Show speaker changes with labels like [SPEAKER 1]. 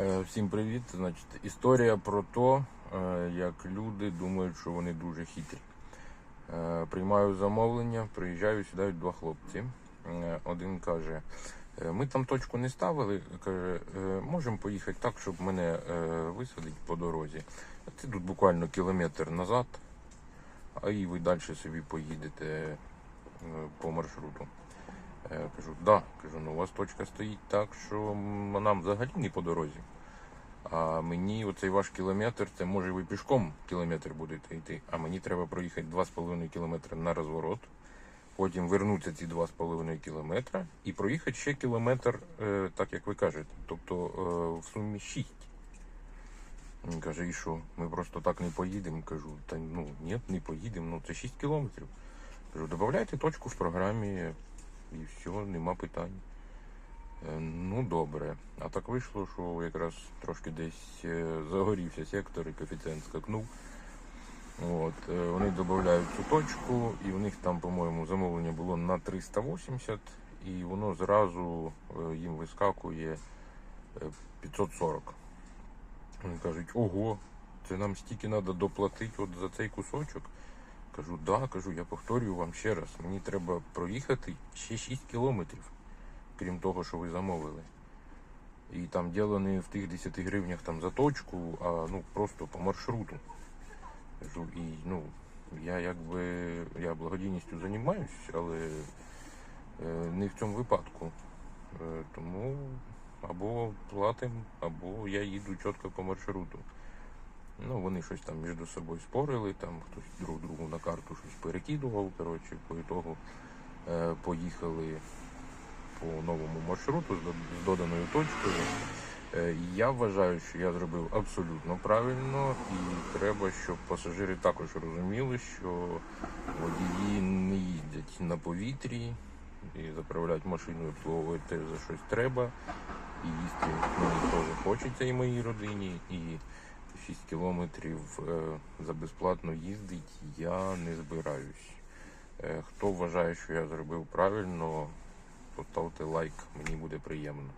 [SPEAKER 1] Е, Всім привіт. Значить, історія про те, як люди думають, що вони дуже хитрі. Е, Приймаю замовлення, приїжджаю, сідають два хлопці. Е, Один каже: «Е, ми там точку не ставили. Каже, «Е, можемо поїхати так, щоб мене висадити по дорозі. Це тут буквально кілометр назад, а і ви далі собі поїдете по маршруту. Е, Кажу, да, кажу, ну у вас точка стоїть так, що нам взагалі не по дорозі. А мені оцей ваш кілометр, це може ви пішком кілометр будете йти, а мені треба проїхати 2,5 кілометри на розворот, потім вернутися ці 2,5 кілометра і проїхати ще кілометр, е, так як ви кажете. Тобто е, в сумі 6. Він каже, і що? Ми просто так не поїдемо. Кажу, та ну ні, не поїдемо, ну це 6 кілометрів. Кажу, додавайте точку в програмі і все, нема питань. Е, Ну, добре. А так вийшло, що якраз трошки десь е, загорівся сектор і коефіцієнт скакнув. От, е, вони додають цю точку, і в них там, по-моєму, замовлення було на 380, і воно зразу їм вискакує е, 540. Вони кажуть, ого, це нам стільки треба доплатити от за цей кусочок. Кажу, да, кажу, я повторюю вам ще раз, мені треба проїхати ще 6 кілометрів, крім того, що ви замовили. І там діло не в тих 10 гривнях там за точку, а ну просто по маршруту. Кажу, і ну, я якби я благодійністю займаюсь, але е, не в цьому випадку. Е, тому або платимо, або я їду чітко по маршруту. Ну, вони щось там між собою спорили, там хтось друг другу на карту щось перекидував. Коротше, по ітогу е, поїхали по новому маршруту з, доданою точкою. Е, я вважаю, що я зробив абсолютно правильно, і треба, щоб пасажири також розуміли, що водії не їздять на повітрі і заправляють машину обслуговують теж за щось треба. І їсти мені теж хочеться і моїй родині. І 6 кілометрів е, за безплатно їздить я не збираюсь. Е, Хто вважає, що я зробив правильно, поставте лайк, мені буде приємно.